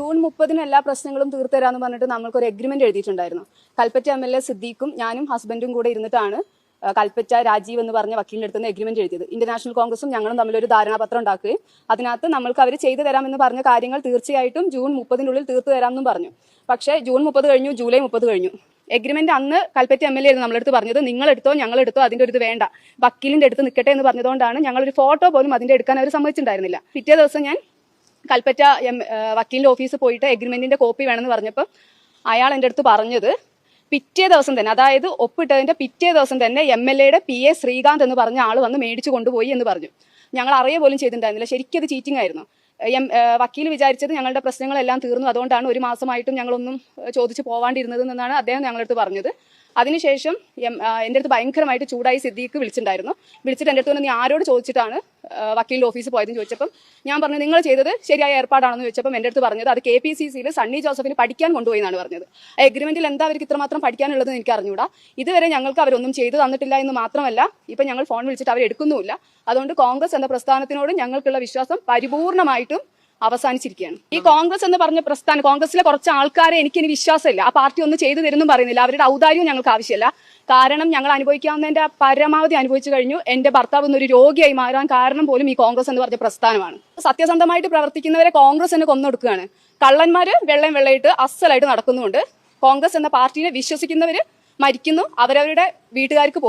June മുപ്പതിന് എല്ലാ പ്രശ്നങ്ങളും തീർത്തരാന്ന് പറഞ്ഞിട്ട് നമ്മൾക്ക് ഒരു എഗ്രിമെന്റ് എഴുതിയിട്ടുണ്ടായിരുന്നു. കൽപ്പറ്റ എം എൽ എ സിദ്ദീഖും ഞാനും ഹസ്ബൻഡും കൂടെ ഇരുന്നിട്ടാണ് കൽപ്പറ്റ രാജീവ് എന്ന് പറഞ്ഞ വക്കീലിന്റെ അടുത്ത് എഗ്രിമെന്റ് എഴുതിയത്. ഇന്റർനാഷണൽ കോൺഗ്രസും ഞങ്ങളും തമ്മിൽ ഒരു ധാരണാപത്രം ഉണ്ടാക്കുകയും അതിനകത്ത് നമ്മൾക്ക് അവർ ചെയ്തു തരാമെന്ന് പറഞ്ഞ കാര്യങ്ങൾ തീർച്ചയായിട്ടും ജൂൺ മുപ്പതിനുള്ളിൽ തീർത്തു തരാമെന്നും പറഞ്ഞു. പക്ഷേ ജൂൺ മുപ്പത് കഴിഞ്ഞു ജൂലൈ മുപ്പത് കഴിഞ്ഞു. എഗ്രിമെന്റ് അന്ന് കൽപ്പറ്റ എം എൽ എ നമ്മളെടുത്ത് പറഞ്ഞത് നിങ്ങളെടുത്തോ ഞങ്ങളെടുത്തോ അതിന്റെ ഒരു ഇത് വേണ്ട. വക്കീലിന്റെ അടുത്ത് നിൽക്കട്ടെ എന്ന് പറഞ്ഞതുകൊണ്ടാണ് ഞങ്ങളൊരു ഫോട്ടോ പോലും അതിന്റെ എടുക്കാൻ അവർ സമ്മതിച്ചിട്ടുണ്ടായിരുന്നില്ല. പിറ്റേ ദിവസം ഞാൻ കൽപ്പറ്റ എം വക്കീലിന്റെ ഓഫീസിൽ പോയിട്ട് എഗ്രിമെന്റിന്റെ കോപ്പി വേണമെന്ന് പറഞ്ഞപ്പോൾ അയാൾ എന്റെ അടുത്ത് പറഞ്ഞത് പിറ്റേ ദിവസം തന്നെ അതായത് ഒപ്പിട്ടതിന്റെ പിറ്റേ ദിവസം തന്നെ എം എൽ എയുടെ പി എ ശ്രീകാന്ത് എന്ന് പറഞ്ഞ ആൾ വന്ന് മേടിച്ചു കൊണ്ടുപോയി എന്ന് പറഞ്ഞു. ഞങ്ങൾ അറിയ പോലും ചെയ്തിട്ടുണ്ടായിരുന്നില്ല. ശരിക്കും അത് ചീറ്റിംഗ് ആയിരുന്നു. എം വക്കീൽ വിചാരിച്ചത് ഞങ്ങളുടെ പ്രശ്നങ്ങളെല്ലാം തീർന്നു. അതുകൊണ്ടാണ് ഒരു മാസമായിട്ടും ഞങ്ങളൊന്നും ചോദിച്ചു പോവാണ്ടിരുന്നത് എന്നാണ് അദ്ദേഹം ഞങ്ങളുടെ അടുത്ത് പറഞ്ഞത്. അതിനുശേഷം എം എന്റെ അടുത്ത് ഭയങ്കരമായിട്ട് ചൂടായി സിദ്ദീഖ് വിളിച്ചിട്ടുണ്ടായിരുന്നു. വിളിച്ചിട്ട് എന്റെ അടുത്ത് നീ ആരോട് ചോദിച്ചിട്ടാണ് വക്കീലിന്റെ ഓഫീസിൽ പോയതെന്ന് ചോദിച്ചപ്പം ഞാൻ പറഞ്ഞു നിങ്ങൾ ചെയ്തത് ശരിയായ ഏർപ്പാടാണെന്ന് ചോദിച്ചപ്പം എന്റെ അടുത്ത് പറഞ്ഞത് അത് കെ പി സി സിയിൽ സണ്ണി ജോസഫിന് പഠിക്കാൻ കൊണ്ടുപോയി എന്നാണ് പറഞ്ഞത്. ആ എഗ്രിമെന്റിൽ എന്താ അവർക്ക് ഇത്രമാത്രം പഠിക്കാനുള്ളതെന്ന് എനിക്ക് അറിഞ്ഞൂടാ. ഇതുവരെ ഞങ്ങൾക്ക് അവരൊന്നും ചെയ്തു തന്നിട്ടില്ല എന്ന് മാത്രമല്ല ഇപ്പം ഞങ്ങൾ ഫോൺ വിളിച്ചിട്ട് അവരെടുക്കുന്നുമില്ല. അതുകൊണ്ട് കോൺഗ്രസ് എന്ന പ്രസ്ഥാനത്തിനോട് ഞങ്ങൾക്കുള്ള വിശ്വാസം പരിപൂർണമായിട്ടും അവസാനിച്ചിരിക്കുകയാണ്. ഈ കോൺഗ്രസ് എന്ന് പറഞ്ഞ പ്രസ്ഥാനം കോൺഗ്രസിലെ കുറച്ച് ആൾക്കാരെ എനിക്ക് ഇനി വിശ്വാസമില്ല. ആ പാർട്ടി ഒന്നും ചെയ്തു തരുന്നു പറയുന്നില്ല. അവരുടെ ഔദാര്യവും ഞങ്ങൾക്ക് ആവശ്യമില്ല. കാരണം ഞങ്ങൾ അനുഭവിക്കാവുന്നതിന്റെ പരമാവധി അനുഭവിച്ചു കഴിഞ്ഞു. എന്റെ ഭർത്താവ് ഇന്നൊരു രോഗിയായി മാറാൻ കാരണം പോലും ഈ കോൺഗ്രസ് എന്ന് പറഞ്ഞ പ്രസ്ഥാനമാണ്. സത്യസന്ധമായിട്ട് പ്രവർത്തിക്കുന്നവരെ കോൺഗ്രസ് തന്നെ കൊന്നൊടുക്കുകയാണ്. കള്ളന്മാര് വെള്ളം വെള്ളയിട്ട് അസലായിട്ട് നടക്കുന്നുണ്ട് കോൺഗ്രസ് എന്ന പാർട്ടിയെ വിശ്വസിക്കുന്നവര് മരിക്കുന്നു. അവരവരുടെ വീട്ടുകാർക്ക് പോകുന്നു.